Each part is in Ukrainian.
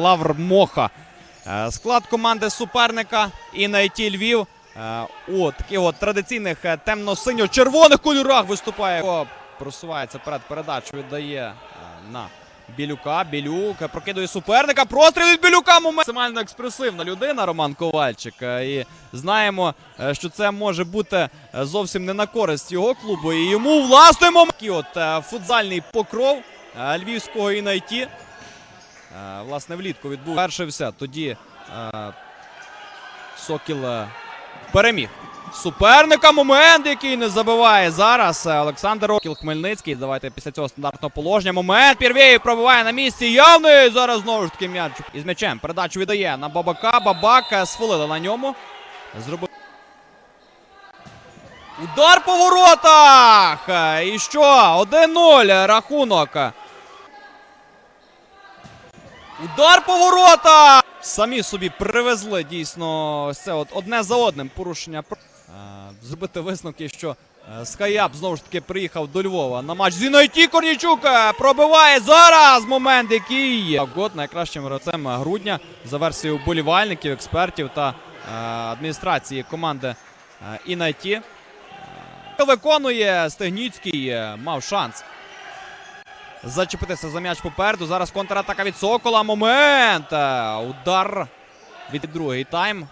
Лавр Моха. Е, Склад команди суперника і на ІТ Львів е, у таких от традиційних е, темно-синьо-червоних кольорах виступає. Просувається перед передачу, віддає на Білюка. Білюк прокидує суперника. Простріл від Білюка. Момент. Максимально експресивна людина Роман Ковальчик. І знаємо, що це може бути зовсім не на користь його клубу. І йому власне момент. От футзальний покров львівського Інайті. Е, Власне, влітку відбув. Першився. Тоді е, Сокіл е, переміг. Суперника момент, який не забиває зараз. Олександр Окіл Хмельницький. Давайте після цього стандартного положення. Момент. Пірвєєв пробиває на місці. Явний. Зараз знову ж таки м'яч із м'ячем. Передачу віддає на Бабака. Бабак сфолили на ньому. Зробив. Удар по воротах! І що? 1-0 рахунок. Удар по воротах! Самі собі привезли дійсно це от одне за одним порушення. Е, Зробити висновки, що е, знову ж таки приїхав до Львова на матч Зінайті Корнічук е, пробиває зараз момент, який год найкращим гравцем грудня за версією вболівальників, експертів та адміністрації команди Інайті. Виконує Стегніцький, мав шанс зачепитися за м'яч попереду. Зараз контратака від Сокола. Момент. Е, Удар від другий тайм.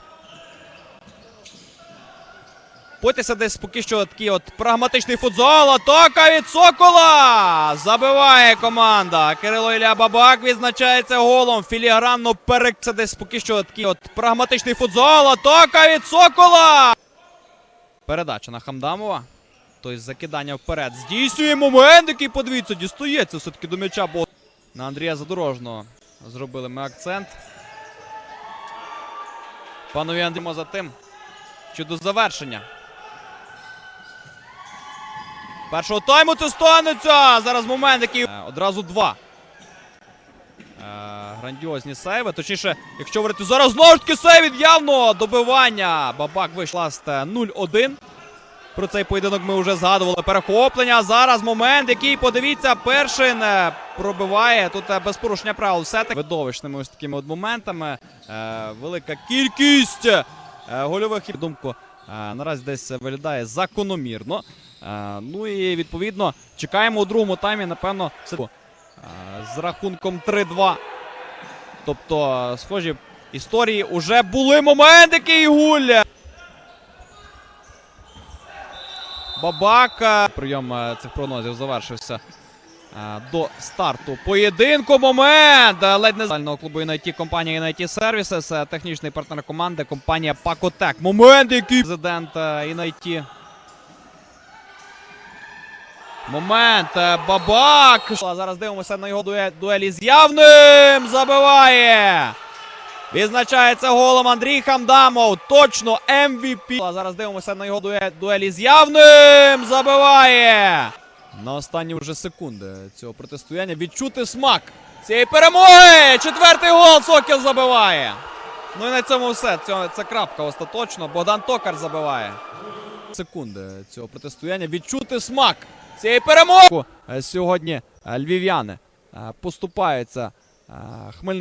Потися десь поки що такий от прагматичний футзол. Атака від Сокола. Забиває команда. Кирило Ілля Бабак відзначається голом. Філігранно перек... Це десь поки що такий от прагматичний футзол. Атака від Сокола. Передача на Хамдамова. Тобто закидання вперед. Здійснює момент, який подивіться, дістається все-таки до м'яча, бо на Андрія Задорожного зробили ми акцент. Панові Андрімо за тим, що до завершення. Першого тайму це станеться. Зараз момент, який Е, одразу два. Е, грандіозні сейви. Точніше, якщо говорити зараз знову ж таки сейв явно добивання. Бабак вийшла з 0-1. Про цей поєдинок ми вже згадували. Перехоплення. Зараз момент, який, подивіться, Першин е, пробиває. Тут е, без порушення правил все таки видовищними ось такими от моментами. Е, велика кількість гольових думку наразі десь виглядає закономірно. Ну і відповідно чекаємо у другому таймі, напевно, з рахунком 3-2. Тобто, схожі історії уже були момент, який гуль. Бабак. Прийом е, цих прогнозів завершився е, до старту поєдинку. Момент! Е, Ледь не з клубу Інайті компанія Інайті Services, технічний партнер команди, компанія Пакотек. Момент, який президент Інайті. Момент. Бабак. А Зараз дивимося на його дуелі з явним. Забиває. Відзначається голом Андрій Хамдамов. Точно MVP. А зараз дивимося на його дуе- дуелі з явним. Забиває. На останні вже секунди цього протистояння відчути смак цієї перемоги. Четвертий гол Сокіл забиває. Ну і на цьому все. Це, це крапка остаточно. Богдан Токар забиває. Секунди цього протистояння відчути смак цієї перемоги. Сьогодні львів'яни поступаються Хмельницькому.